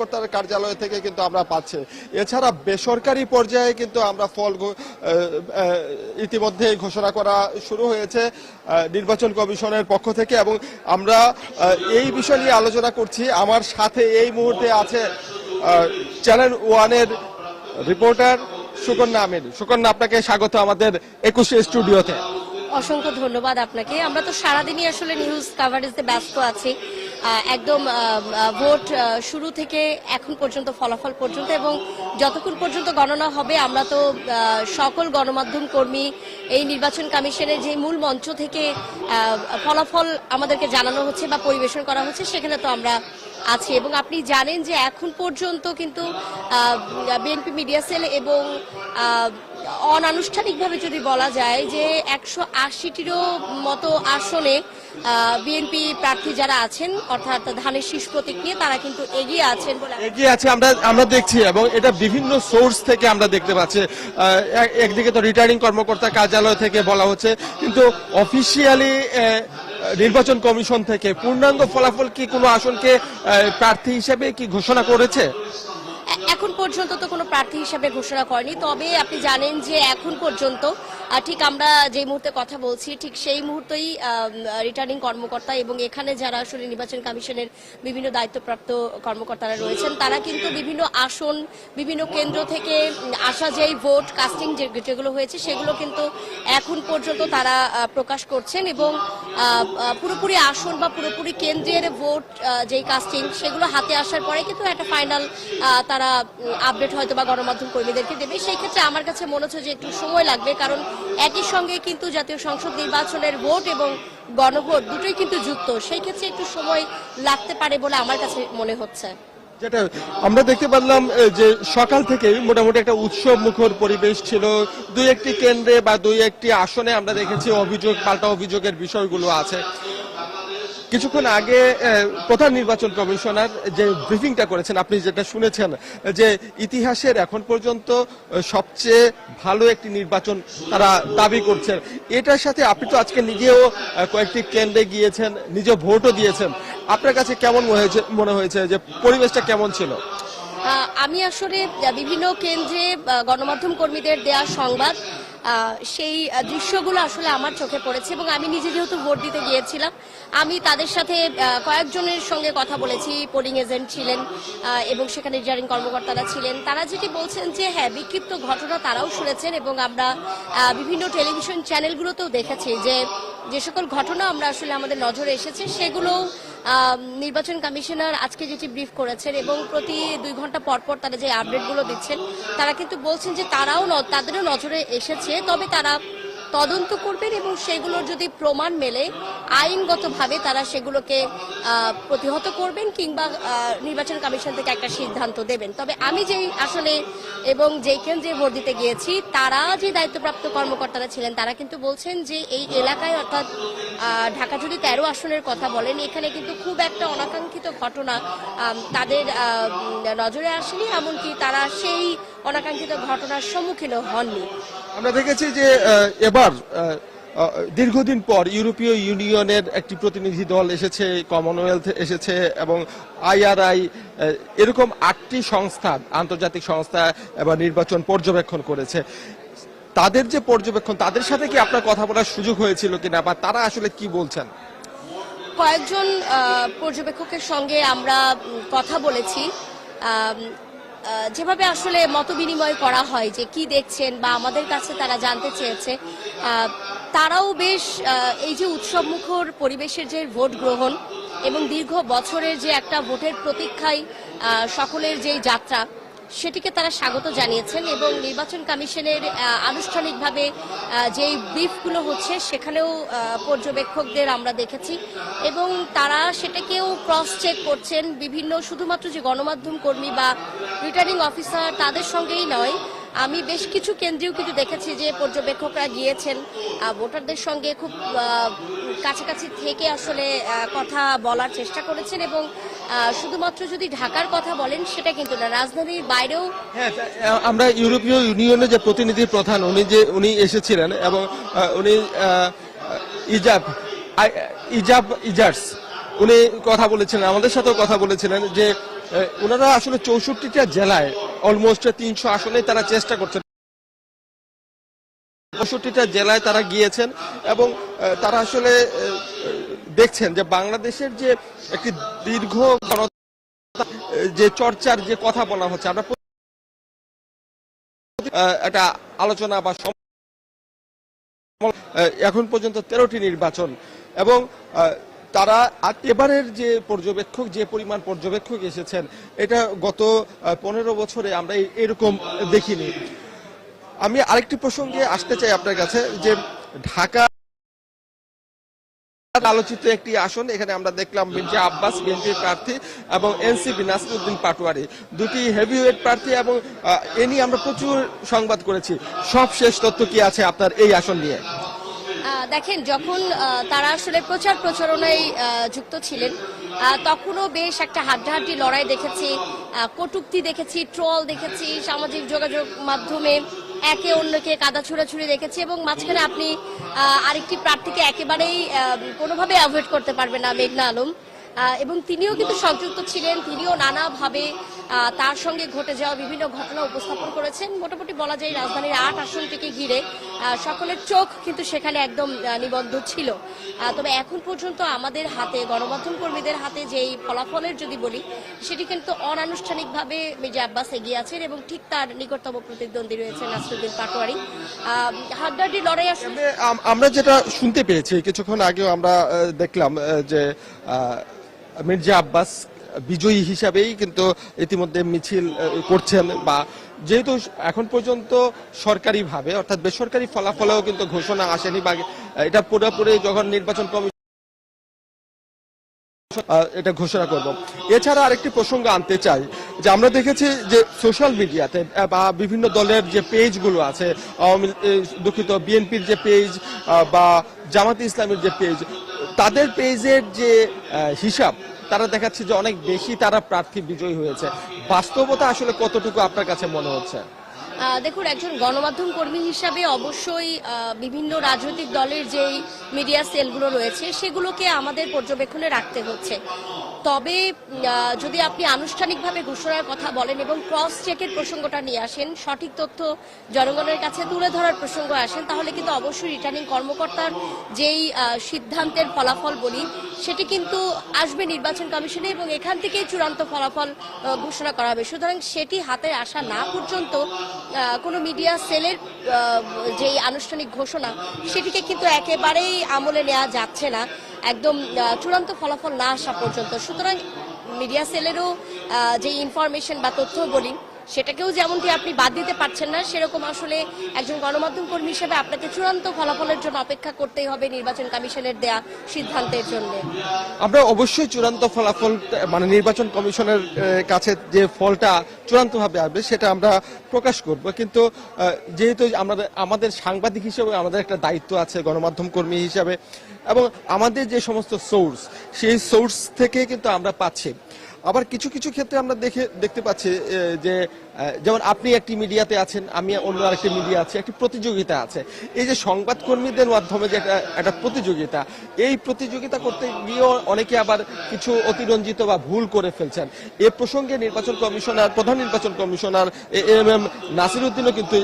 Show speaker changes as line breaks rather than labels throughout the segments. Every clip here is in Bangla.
তার কার্যালয় থেকে কিন্তু আমরা পাচ্ছি। এছাড়া বেসরকারি পর্যায়ে কিন্তু আমরা ফল ইতিমধ্যে ঘোষণা করা শুরু হয়েছে নির্বাচন কমিশনের পক্ষ থেকে এবং আমরা এই বিষয় নিয়ে আলোচনা করছি। আমার সাথে এই মুহূর্তে আছে চ্যানেল ওয়ানের রিপোর্টার সুকন্যা আমিন। সুকন্যা, আপনাকে স্বাগত আমাদের একুশে স্টুডিওতে।
অসংখ্য ধন্যবাদ আপনাকে। আমরা তো সারাদিনই আসলে নিউজ কাভারেজে ব্যস্ত আছি। একদম ভোট শুরু থেকে এখন পর্যন্ত, ফলাফল পর্যন্ত এবং যতক্ষণ পর্যন্ত গণনা হবে, আমরা তো সকল গণমাধ্যম কর্মী এই নির্বাচন কমিশনের যে মূল মঞ্চ থেকে ফলাফল আমাদেরকে জানানো হচ্ছে বা পরিবেশন করা হচ্ছে, সেখানে তো আমরা আছি। এবং আপনি জানেন যে এখন পর্যন্ত কিন্তু বিএনপি মিডিয়া সেল এবং অনানুষ্ঠানিকভাবে যদি বলা যায় যে একশো আশিটিরও মতো আসনে বিএনপি প্রার্থী যারা আছেন অর্থাৎ ধানের শীষ প্রতীক নিয়ে তারা কিন্তু এগিয়ে আছেন বলে
এগিয়ে আছে আমরা আমরা দেখছি এবং এটা বিভিন্ন সোর্স থেকে আমরা দেখতে পাচ্ছি। একদিকে তো রিটার্নিং কর্মকর্তা কার্যালয় থেকে বলা হচ্ছে কিন্তু অফিসিয়ালি নির্বাচন কমিশন থেকে পূর্ণাঙ্গ ফলাফল কি কোনো আসনকে প্রার্থী হিসেবে কি ঘোষণা করেছে?
এখন পর্যন্ত তো কোনো প্রার্থী হিসাবে ঘোষণা করেনি। তবে আপনি জানেন যে এখন পর্যন্ত ঠিক আমরা যে মুহূর্তে কথা বলছি, ঠিক সেই মুহূর্তেই রিটার্নিং কর্মকর্তা এবং এখানে যারা আসলে নির্বাচন কমিশনের বিভিন্ন দায়িত্বপ্রাপ্ত কর্মকর্তারা রয়েছেন, তারা কিন্তু বিভিন্ন আসন, বিভিন্ন কেন্দ্র থেকে আসা যেই ভোট কাস্টিং যেগুলো হয়েছে, সেগুলো কিন্তু এখন পর্যন্ত তারা প্রকাশ করছেন এবং পুরোপুরি আসন বা পুরোপুরি কেন্দ্রের ভোট যেই কাস্টিং সেগুলো হাতে আসার পরে কিন্তু একটা ফাইনাল তারা আপডেট হয়তো বা গণমাধ্যম কর্মীদেরকে দেবে। সেই ক্ষেত্রে আমার কাছে মনে হচ্ছে যে একটু সময় লাগবে, কারণ একই সঙ্গে কিন্তু জাতীয় সংসদ নির্বাচনের ভোট এবং গণভোট দুটোই কিন্তু যুক্ত। সেই ক্ষেত্রে একটু সময় লাগতে পারে বলে আমার কাছে মনে হচ্ছে।
যেটা আমরা দেখতে পারলাম যে সকাল থেকেই মোটামুটি একটা উৎসব মুখর পরিবেশ ছিল। দুই একটি কেন্দ্রে বা দুই একটি আসনে আমরা দেখেছি অভিযোগ, পাল্টা অভিযোগের বিষয়গুলো আছে। কিছুক্ষণ আগে প্রধান নির্বাচন কমিশনার যে ব্রিফিংটা করেছেন, আপনি যেটা শুনেছেন, যে ইতিহাসের এখন পর্যন্ত সবচেয়ে ভালো একটি নির্বাচন তারা দাবি করছেন। এটার সাথে আপনি তো আজকে নিজেও কয়েকটি কেন্দ্রে গিয়েছেন নিজে ভোটও দিয়েছেন। আপনার কাছে কেমন মনে হয়েছে মনে হয়েছে যে পরিবেশটা কেমন ছিল?
আমি আসলে বিভিন্ন কেন্দ্রে গণমাধ্যম কর্মীদের দেয়া সংবাদ সেই দৃশ্যগুলো আসলে আমার চোখে পড়েছে এবং আমি নিজে যেহেতু ভোট দিতে গিয়েছিলাম, আমি তাদের সাথে কয়েকজনের সঙ্গে কথা বলেছি। পোলিং এজেন্ট ছিলেন এবং সেখানে রিটার্নিং কর্মকর্তারা ছিলেন। তারা যেটি বলছেন যে হ্যাঁ বিক্ষিপ্ত ঘটনা তারাও শুনেছেন এবং আমরা বিভিন্ন টেলিভিশন চ্যানেলগুলোতেও দেখেছি যে যে সকল ঘটনা আমরা আসলে আমাদের নজরে এসেছে সেগুলো নির্বাচন কমিশনার আজকে যেটি ব্রিফ করেছেন এবং প্রতি দুই ঘণ্টা পর পর তারা যে আপডেটগুলো দিচ্ছেন, তারা কিন্তু বলছেন যে তারাও তাদেরও নজরে এসেছে। তবে তারা তদন্ত করবেন এবং সেগুলোর যদি প্রমাণ মেলে, আইনগতভাবে তারা সেগুলোকে প্রতিহত করবেন কিংবা নির্বাচন কমিশন থেকে একটা সিদ্ধান্ত দেবেন। তবে আমি যেই আসলে এবং যেই কেন্দ্রে ভোট দিতে গিয়েছি, তারা যে দায়িত্বপ্রাপ্ত কর্মকর্তারা ছিলেন, তারা কিন্তু বলছেন যে এই এলাকায় অর্থাৎ ঢাকা যদি তেরো আসনের কথা বলেন, এখানে কিন্তু খুব একটা অনাকাঙ্ক্ষিত ঘটনা তাদের নজরে আসেনি। এমনকি তারা সেই অনাকাঙ্ক্ষিত ঘটনার সম্মুখীন হননি।
আমরা দেখেছি যে এবার দীর্ঘদিন পর ইউরোপীয় ইউনিয়নের একটি প্রতিনিধি দল এসেছে কমনওয়েলথ এসেছে এবং আইআরআই এরকম আটটি সংস্থা আন্তর্জাতিক সংস্থা এবার নির্বাচন পর্যবেক্ষণ করেছে। তাদের যে পর্যবেক্ষণ তাদের সাথে কি আপনার কথা বলার সুযোগ হয়েছিল কিনা বা তারা আসলে কি বলছেন?
কয়েকজন পর্যবেক্ষকের সঙ্গে আমরা কথা বলেছি। যেভাবে আসলে মত বিনিময় করা হয় যে কি দেখছেন বা আমাদের কাছে তারা জানতে চেয়েছে তারাও বেশ এই যে উৎসব মুখর পরিবেশের যে ভোট গ্রহণ এবং দীর্ঘ বছরের যে একটা ভোটের প্রতীক্ষায় সকলের যে যাত্রা সেটিকে তারা স্বাগত জানিয়েছেন এবং নির্বাচন কমিশনের আনুষ্ঠানিকভাবে যেই ব্রিফগুলো হচ্ছে সেখানেও পর্যবেক্ষকদের আমরা দেখেছি এবং তারা সেটাকেও ক্রস চেক করছেন বিভিন্ন শুধুমাত্র যে গণমাধ্যম কর্মী বা রিটার্নিং অফিসার তাদের সঙ্গেই নয়। আমি বেশ কিছু কেন্দ্রেও কিন্তু দেখেছি যে পর্যবেক্ষকরা গিয়েছেন ভোটারদের সঙ্গে খুব কাছাকাছি থেকে আসলে কথা বলার চেষ্টা করেছেন এবং শুধুমাত্র যদি ঢাকার কথা বলেন, সেটা কিন্তু না। রাজধানীর বাইরেও
হ্যাঁ আমরা ইউরোপীয় ইউনিয়নের যে প্রতিনিধি প্রধান, উনি যে, উনি এসেছিলেন এবং উনি ইজাব ইজাব ইজার্স, উনি কথা বলেছিলেন, আমাদের সাথেও কথা বলেছিলেন যে ওনারা আসলে চৌষট্টিটা জেলায় অলমোস্ট তিনশো আসনে তারা চেষ্টা করছেন। পঁয়ষট্টিটা জেলায় তারা গিয়েছেন এবং তারা আসলে দেখছেন যে বাংলাদেশের যে একটি দীর্ঘ যে চর্চার যে কথা বলা হচ্ছে, আমরা একটা আলোচনা বা এখন পর্যন্ত তেরোটি নির্বাচন এবং তারা এবারের যে পর্যবেক্ষক, যে পরিমাণ পর্যবেক্ষক এসেছেন, এটা গত পনেরো বছরে আমরা এরকম দেখিনি। আমি আরেকটি প্রসঙ্গে আসতে চাই আপনার কাছে যে ঢাকা আলোচিত একটি আসন, এখানে আমরা দেখলাম মির্জা আব্বাস, বিএনপির প্রার্থী এবং এনসিপি নাসিরুদ্দিন পাটোয়ারি। দুটি হেভিওয়েট প্রার্থী এবং এ নিয়ে আমরা প্রচুর সংবাদ করেছি। সব শেষ তথ্য কি আছে আপনার এই আসন নিয়ে?
দেখেন, যখন তারা আসলে প্রচার প্রচারণায় যুক্ত ছিলেন তখনও বেশ একটা হাড্ডাহাড্ডি লড়াই দেখেছি কটূক্তি দেখেছি, ট্রল দেখেছি, সামাজিক যোগাযোগ মাধ্যমে একে অন্যকে কাদা ছুড়াছুড়ি রেখেছে এবং মাঝখানে আপনি আরেকটি প্রার্থীকে একেবারেই কোনোভাবে অ্যাভয়েড করতে পারবেন না মেঘনা আলম। এবং তিনিও কিন্তু সংযুক্ত ছিলেন, তিনিও নানাভাবে তার সঙ্গে ঘটে যাওয়া বিভিন্ন ঘটনা উপস্থাপন করেছেন। মোটামুটি বলা যায় রাজধানীর আট আসনটিকে ঘিরে সকলের চোখ কিন্তু সেখানে একদম নিবদ্ধ ছিল। তবে এখন পর্যন্ত আমাদের হাতে গণমাধ্যম কর্মীদের হাতে যেই ফলাফলের যদি বলি সেটি কিন্তু অনানুষ্ঠানিকভাবে মির্জা আব্বাস এগিয়ে আছেন এবং ঠিক তার নিকটতম প্রতিদ্বন্দ্বী রয়েছে নাসরুদ্দিন পাটোয়ারি। আহ, হাড্ডাহাড্ডি লড়াই আসলে
আমরা যেটা শুনতে পেয়েছি কিছুক্ষণ আগেও আমরা দেখলাম যে মির্জা আব্বাস বিজয়ী হিসাবেই কিন্তু ইতিমধ্যে মিছিল করছেন বা যেহেতু এখন পর্যন্ত সরকারিভাবে, অর্থাৎ বেসরকারি ফলাফলেও কিন্তু ঘোষণা আসেনি বা এটা পুরোপুরি যখন নির্বাচন কমিশন এটা ঘোষণা করব। এছাড়া আরেকটি প্রসঙ্গ আনতে চাই, যে আমরা দেখেছি যে সোশ্যাল মিডিয়াতে বা বিভিন্ন দলের যে পেজগুলো আছে, আওয়ামী দুঃখিত বিএনপির যে পেজ বা জামাত ইসলামের যে পেজ, তাদের পেজের যে হিসাব তারা দেখাচ্ছে যে অনেক বেশি তারা প্রার্থী বিজয়ী হয়েছে। বাস্তবতা আসলে কতটুকু আপনার কাছে মনে হচ্ছে?
দেখুন, একজন গণমাধ্যম কর্মী হিসাবে অবশ্যই বিভিন্ন রাজনৈতিক দলের যেই মিডিয়া সেলগুলো রয়েছে, সেগুলোকে আমাদের পর্যবেক্ষণে রাখতে হচ্ছে। তবে যদি আপনি আনুষ্ঠানিকভাবে ঘোষণার কথা বলেন এবং ক্রস চেকের প্রসঙ্গটা নিয়ে আসেন, সঠিক তথ্য জনগণের কাছে তুলে ধরার প্রসঙ্গ আসেন, তাহলে কিন্তু অবশ্যই রিটার্নিং কর্মকর্তার যেই সিদ্ধান্তের ফলাফল বলি, সেটি কিন্তু আসবে নির্বাচন কমিশনে এবং এখান থেকেই চূড়ান্ত ফলাফল ঘোষণা করা হবে। সুতরাং সেটি হাতে আসা না পর্যন্ত কোনো মিডিয়া সেলের যেই আনুষ্ঠানিক ঘোষণা, সেটিকে কিন্তু একেবারেই আমলে নেওয়া যাচ্ছে না। একদম চূড়ান্ত ফলাফল না আসা পর্যন্ত। সুতরাং মিডিয়া সেলেরও যে ইনফরমেশন বা তথ্য বলি সেটাকেও যেমনটি আপনি বাদ দিতে পারছেন না, সেরকম আসলে একজন গণমাধ্যম কর্মী হিসেবে আপনাকে চূড়ান্ত ফলাফলের জন্য অপেক্ষা করতেই হবে নির্বাচন কমিশনের দেয়া সিদ্ধান্তের জন্য।
আমরা অবশ্যই চূড়ান্ত ফলাফল মানে নির্বাচন কমিশনের কাছে যে ফলটা চূড়ান্তভাবে আসবে সেটা আমরা প্রকাশ করব। কিন্তু যেহেতু আমাদের আমাদের সাংবাদিক হিসেবে আমাদের একটা দায়িত্ব আছে গণমাধ্যম কর্মী হিসাবে, এবং আমাদের যে সমস্ত সোর্স সেই সোর্স থেকে কিন্তু আমরা পাচ্ছি। আবার কিছু কিছু ক্ষেত্রে আমরা দেখে, দেখতে পাচ্ছি যে যেমন আপনি একটি মিডিয়াতে আছেন, আমি অন্য আরেকটি মিডিয়া আছে, একটি প্রতিযোগিতা আছে। এই যে সংবাদ কর্মীদের মাধ্যমে যে একটা একটা প্রতিযোগিতা, এই প্রতিযোগিতা করতে গিয়েও অনেকে আবার কিছু অতিরঞ্জিত বা ভুল করে ফেলছেন। এ প্রসঙ্গে নির্বাচন কমিশনার, প্রধান নির্বাচন কমিশনার এম এম নাসির উদ্দিনও কিন্তু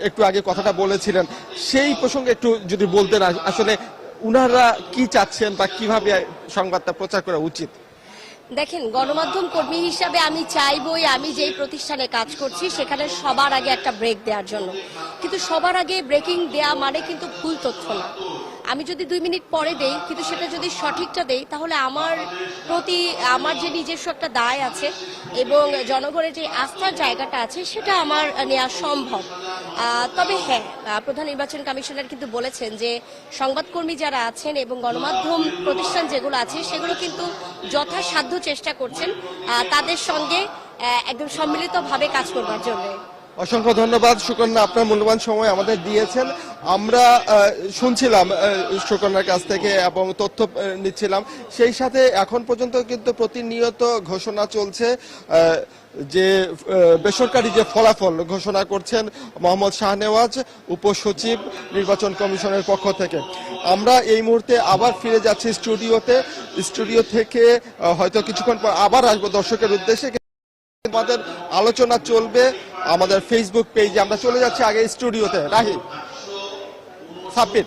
একটু আগে কথাটা বলেছিলেন। সেই প্রসঙ্গে একটু যদি বলতেন, আস- আসলে উনারা কি চাচ্ছেন বা কীভাবে সংবাদটা প্রচার করা উচিত?
দেখেন, গণমাধ্যম কর্মী হিসাবে আমি চাইবই আমি যেই প্রতিষ্ঠানে কাজ করছি, সেখানে সবার আগে একটা ব্রেক দেওয়ার জন্য। কিন্তু সবার আগে ব্রেকিং দেয়া মানে কিন্তু ভুল তথ্য না। আমি যদি দুই মিনিট পরে দেই, কিন্তু সেটা যদি সঠিকটা দেই, তাহলে আমার প্রতি, আমার যে নিজস্ব একটা দায় আছে এবং জনগণের যে আস্থার জায়গাটা আছে, সেটা আমার নেওয়া সম্ভব। তবে হ্যাঁ প্রধান নির্বাচন কমিশনার কিন্তু বলেছেন যে সংবাদকর্মী যারা আছেন এবং গণমাধ্যম প্রতিষ্ঠান যেগুলো আছে, সেগুলো কিন্তু যথাসাধ্য চেষ্টা করছেন তাদের সঙ্গে একদম সম্মিলিতভাবে কাজ করবার জন্য।
অসংখ্য ধন্যবাদ, সুকন্যা। আপনার মূল্যবান সময় আমাদের দিয়েছেন। আমরা শুনছিলাম সুকন্যার কাছ থেকে এবং তথ্য নিচ্ছিলাম। সেই সাথে এখন পর্যন্ত কিন্তু প্রতিনিয়ত ঘোষণা চলছে যে বেসরকারি যে ফলাফল ঘোষণা করছেন মোহাম্মদ শাহনেওয়াজ, উপসচিব নির্বাচন কমিশনের পক্ষ থেকে। আমরা এই মুহূর্তে আবার ফিরে যাচ্ছি স্টুডিওতে। স্টুডিও থেকে হয়তো কিছুক্ষণ পর আবার আসব দর্শকের উদ্দেশ্যে। আমাদের আলোচনা চলবে আমাদের ফেসবুক পেজে আমরা চলে যাচ্ছি আগে স্টুডিওতে। রাহি সাব্বির।